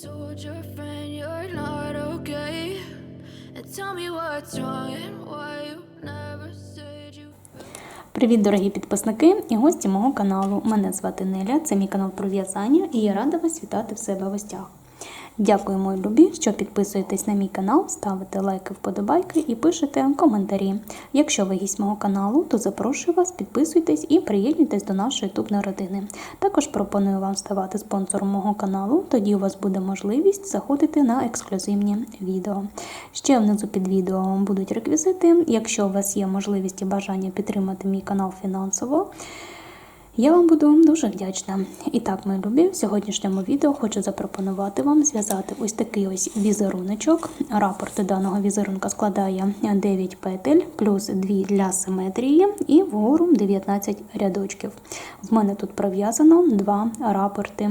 told your friend you're not okay? And tell me what's wrong and why you never said you Привіт, дорогі підписники і гості мого каналу. Мене звати Неля, це мій канал про в'язання, і я рада вас вітати в себе в гостях. Дякую, мої любі, що підписуєтесь на мій канал, ставите лайки, вподобайки і пишете коментарі. Якщо ви гість мого каналу, то запрошую вас, підписуйтесь і приєднуйтесь до нашої ютубної родини. Також пропоную вам ставати спонсором мого каналу, тоді у вас буде можливість заходити на ексклюзивні відео. Ще внизу під відео будуть реквізити. Якщо у вас є можливість і бажання підтримати мій канал фінансово. Я вам буду дуже вдячна. І так, мої любі, в сьогоднішньому відео хочу запропонувати вам зв'язати ось такий ось візеруночок. Рапорт даного візерунка складає 9 петель плюс 2 для симетрії і вгору 19 рядочків. В мене тут пров'язано два рапорти.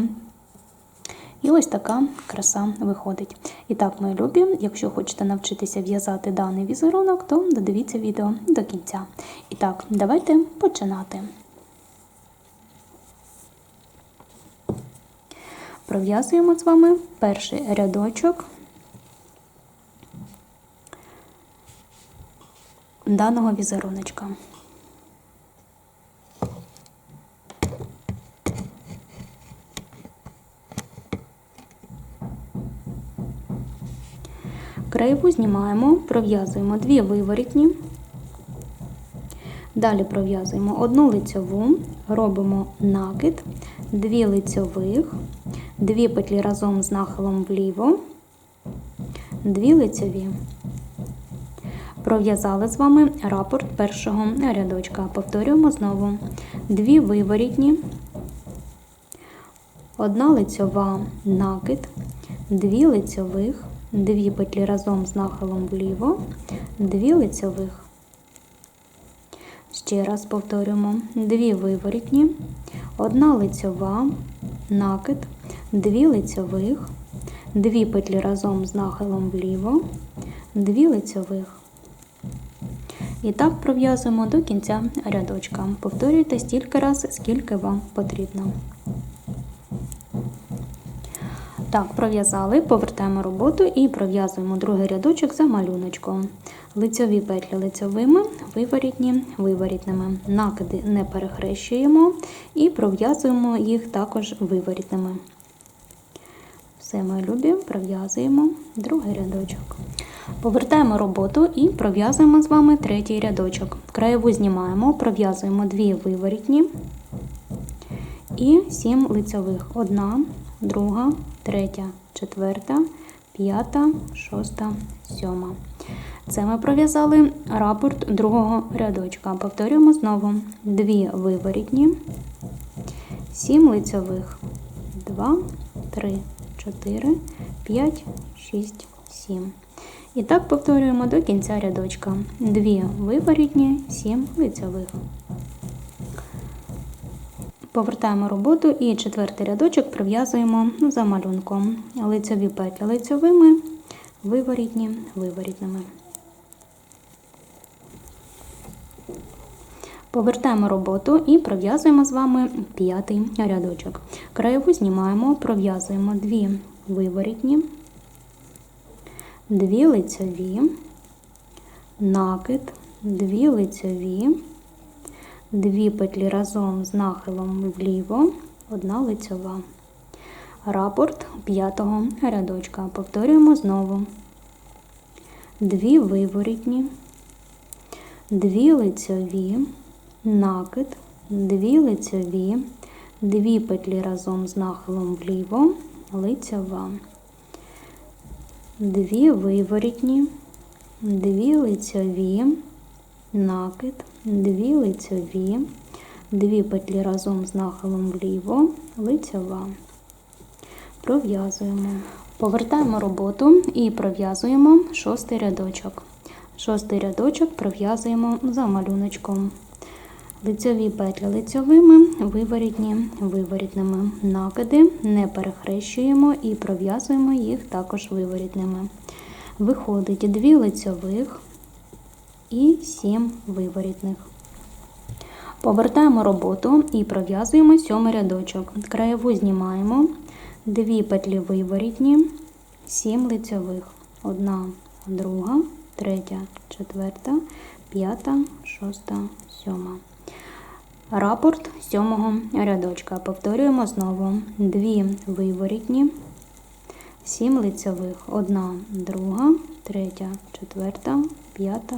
І ось така краса виходить. І так, мої любі, якщо хочете навчитися в'язати даний візерунок, то додивіться відео до кінця. І так, давайте починати. Пров'язуємо з вами перший рядочок даного візеруночка. Краєву знімаємо, пров'язуємо дві виворітні, далі пров'язуємо одну лицьову, робимо накид, дві лицьових, дві петлі разом з нахилом вліво, дві лицьові. Пров'язали з вами рапорт першого рядочка. Повторюємо знову. Дві виворітні, одна лицьова накид, дві лицьових, дві петлі разом з нахилом вліво, дві лицьових. Ще раз повторюємо. Дві виворітні, одна лицьова, накид, дві лицьових, дві петлі разом з нахилом вліво, дві лицьових. І так пров'язуємо до кінця рядочка. Повторюйте стільки раз, скільки вам потрібно. Так, пров'язали, повертаємо роботу і пров'язуємо другий рядочок за малюночком. Лицьові петлі лицьовими, виворітні виворітними. Накиди не перехрещуємо і пров'язуємо їх також виворітними. Все, мої любі, пров'язуємо другий рядочок. Повертаємо роботу і пров'язуємо з вами третій рядочок. Краєву знімаємо, пров'язуємо дві виворітні і сім лицьових. Одна, друга, третя, четверта, п'ята, шоста, сьома. Це ми пров'язали рапорт другого рядочка. Повторюємо знову дві виворітні, сім лицьових. Два, три, чотири, п'ять, шість, сім. І так повторюємо до кінця рядочка. Дві виворітні, 7 лицьових. Повертаємо роботу і четвертий рядочок прив'язуємо за малюнком. Лицьові петлі лицьовими, виворітні виворітними. Повертаємо роботу і пров'язуємо з вами п'ятий рядочок. Краєву знімаємо, пров'язуємо дві виворітні, дві лицьові, накид, дві лицьові, дві петлі разом з нахилом вліво, одна лицьова. Рапорт п'ятого рядочка. Повторюємо знову. Дві виворітні, дві лицьові, накид, дві лицьові, дві петлі разом з нахилом вліво, лицьова, дві виворітні, дві лицьові, накид, дві лицьові, дві петлі разом з нахилом вліво, лицьова. Пров'язуємо. Повертаємо роботу і пров'язуємо шостий рядочок. Шостий рядочок пров'язуємо за малюночком. Лицьові петлі лицьовими, виворітні виворітними. Накиди не перехрещуємо і пров'язуємо їх також виворітними. Виходить дві лицьових і сім виворітних. Повертаємо роботу і пров'язуємо сьомий рядочок. Краєву знімаємо, 2 петлі виворітні, 7 лицьових, одна, друга, третя, четверта, п'ята, шоста, сьома. Рапорт сьомого рядочка. Повторюємо знову. Дві виворітні, сім лицьових, одна, друга, третя, четверта, п'ята,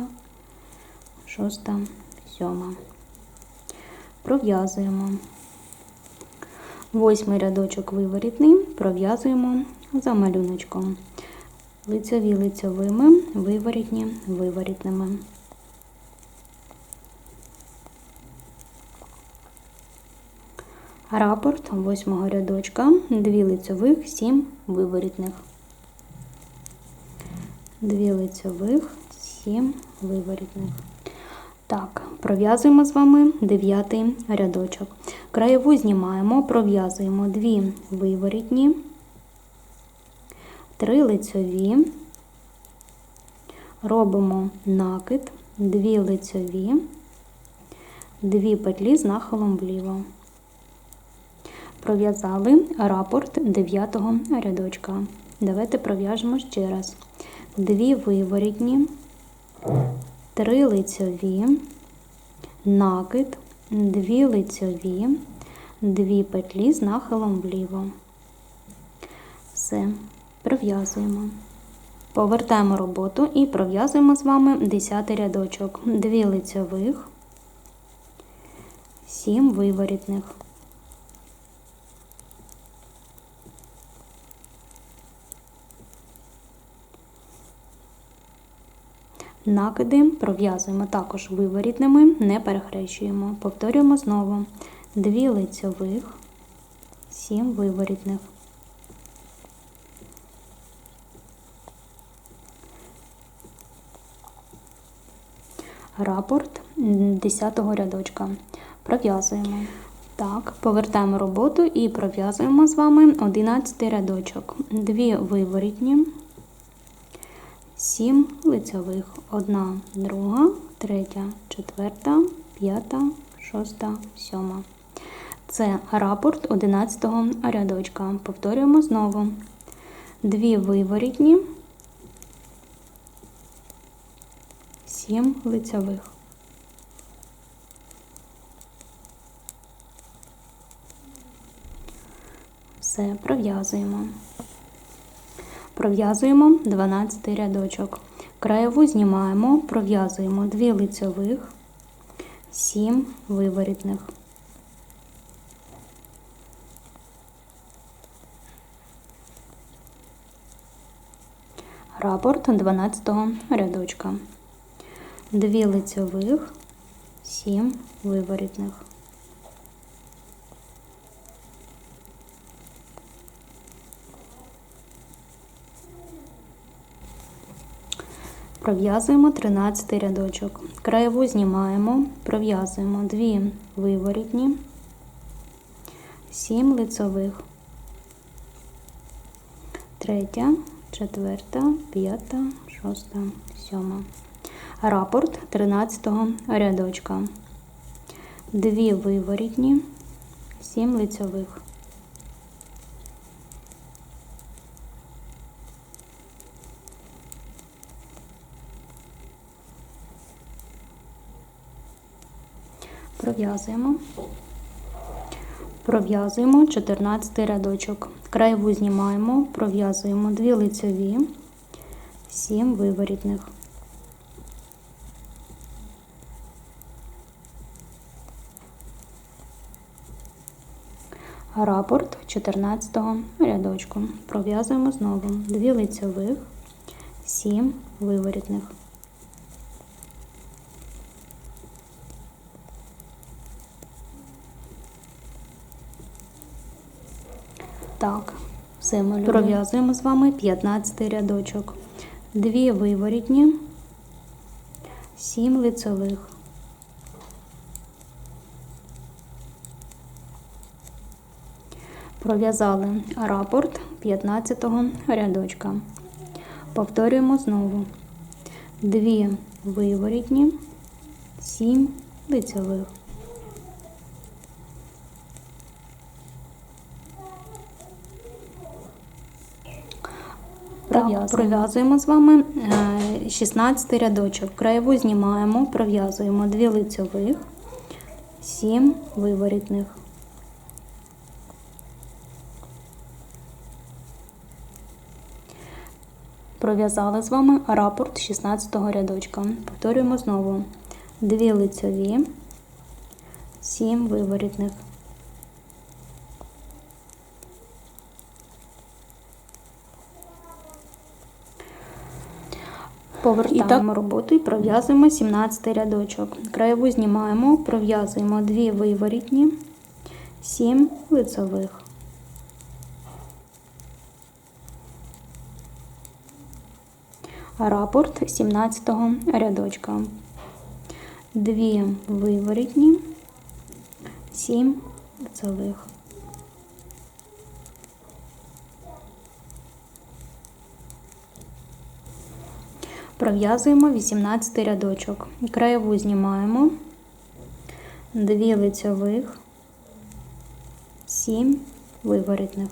шоста, сьома. Пров'язуємо. Восьмий рядочок виворітний, пров'язуємо за малюночком. Лицьові лицьовими, виворітні виворітними. Рапорт восьмого рядочка, дві лицьових, сім виворітних. Дві лицьових, сім виворітних. Так, пров'язуємо з вами дев'ятий рядочок. Краєву знімаємо, пров'язуємо дві виворітні, три лицьові, робимо накид, дві лицьові, дві петлі з нахилом вліво. Пров'язали рапорт дев'ятого рядочка. Давайте пров'яжемо ще раз. Дві виворітні, три лицьові, накид, дві лицьові, дві петлі з нахилом вліво. Все, пров'язуємо. Повертаємо роботу і пров'язуємо з вами 10 рядочок. Дві лицьових, сім виворітних. Накиди пров'язуємо також виворітними, не перехрещуємо. Повторюємо знову. Дві лицьових, сім виворітних. Рапорт 10-го рядочка. Пров'язуємо. Так, повертаємо роботу і пров'язуємо з вами 11 рядочок. Дві виворітні, 7 лицьових, одна, друга, третя, четверта, п'ята, шоста, сьома. Це рапорт 11 рядочка. Повторюємо знову. Дві виворітні, 7 лицьових. Все, пров'язуємо. Пров'язуємо 12 рядочок. Краєву знімаємо, пров'язуємо 2 лицьових, 7 виворітних. Рапорт 12 рядочка. 2 лицьових, 7 виворітних. Пров'язуємо 13 рядочок. Краєву знімаємо, пров'язуємо 2 виворітні, 7 лицьових, третя, четверта, п'ята, шоста, сьома. Рапорт 13 рядочка. 2 виворітні, 7 лицьових. Пров'язуємо. Пров'язуємо 14 рядочок. Краєву знімаємо, пров'язуємо 2 лицеві, 7 виворітних. Рапорт 14 рядочку. Пров'язуємо знову 2 лицевих, 7 виворітних. Так, ми пров'язуємо з вами 15 рядочок. Дві виворітні, 7 лицевих. Пров'язали рапорт 15 рядочка. Повторюємо знову. Дві виворітні, 7 лицевих. Пров'язуємо. З вами е, 16 рядочок. Краєву знімаємо, пров'язуємо 2 лицьових, 7 виворітних. Пров'язали з вами рапорт 16 рядочка. Повторюємо знову. 2 лицьові, 7 виворітних. Повертаємо роботу і пров'язуємо 17 рядочок. Краєву знімаємо, пров'язуємо 2 виворітні, 7 лицевих. Рапорт 17 рядочка. 2 виворітні, 7 лицевих. Пров'язуємо 18 рядочок. Краєву знімаємо 2 лицьових, 7 виворітних.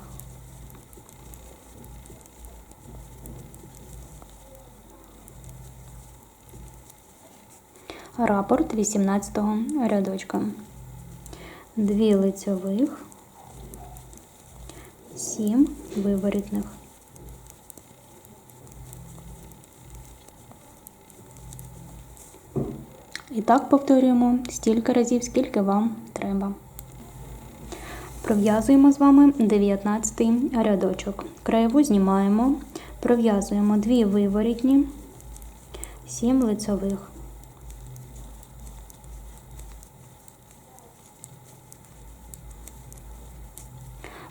Рапорт 18 рядочка. 2 лицьових, 7 виворітних. І так повторюємо стільки разів, скільки вам треба. Пров'язуємо з вами 19 рядочок. Краєву знімаємо, пров'язуємо 2 виворітні, 7 лицьових.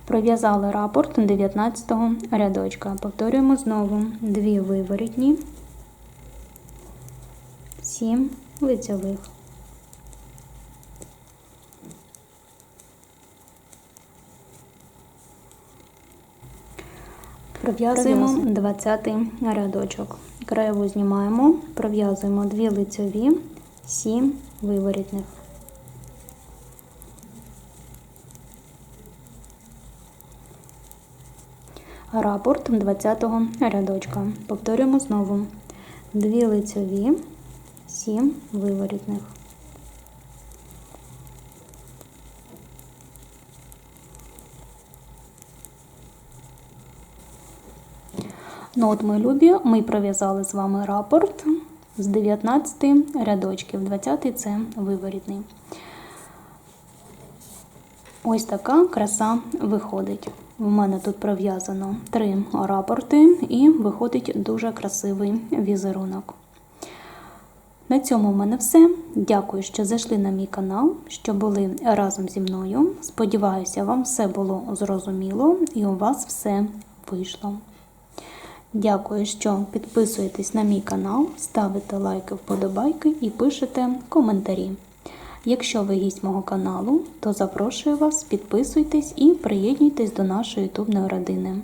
Пров'язали рапорт 19 рядочка. Повторюємо знову 2 виворітні, 7 лицьових. Пров'язуємо 20 рядочок. Краєву знімаємо, пров'язуємо 2 лицьові, 7 виворітних. Рапорт 20 рядочка. Повторюємо знову. 2 лицьові, 7 виворітних. Ну от, мої любі, ми пров'язали з вами рапорт з 19 рядочків. 20 це виворітний. Ось така краса виходить. У мене тут пров'язано три рапорти і виходить дуже красивий візерунок. На цьому в мене все. Дякую, що зайшли на мій канал, що були разом зі мною. Сподіваюся, вам все було зрозуміло і у вас все вийшло. Дякую, що підписуєтесь на мій канал, ставите лайки, вподобайки і пишете коментарі. Якщо ви гість мого каналу, то запрошую вас, підписуйтесь і приєднуйтесь до нашої ютубної родини.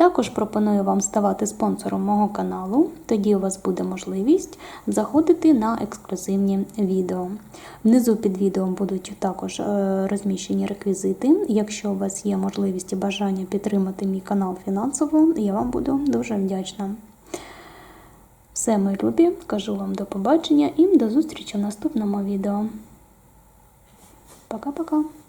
Також пропоную вам ставати спонсором мого каналу, тоді у вас буде можливість заходити на ексклюзивні відео. Внизу під відео будуть також е, розміщені реквізити. Якщо у вас є можливість і бажання підтримати мій канал фінансово, я вам буду дуже вдячна. Все, мої любі, кажу вам до побачення і до зустрічі в наступному відео. Пока-пока!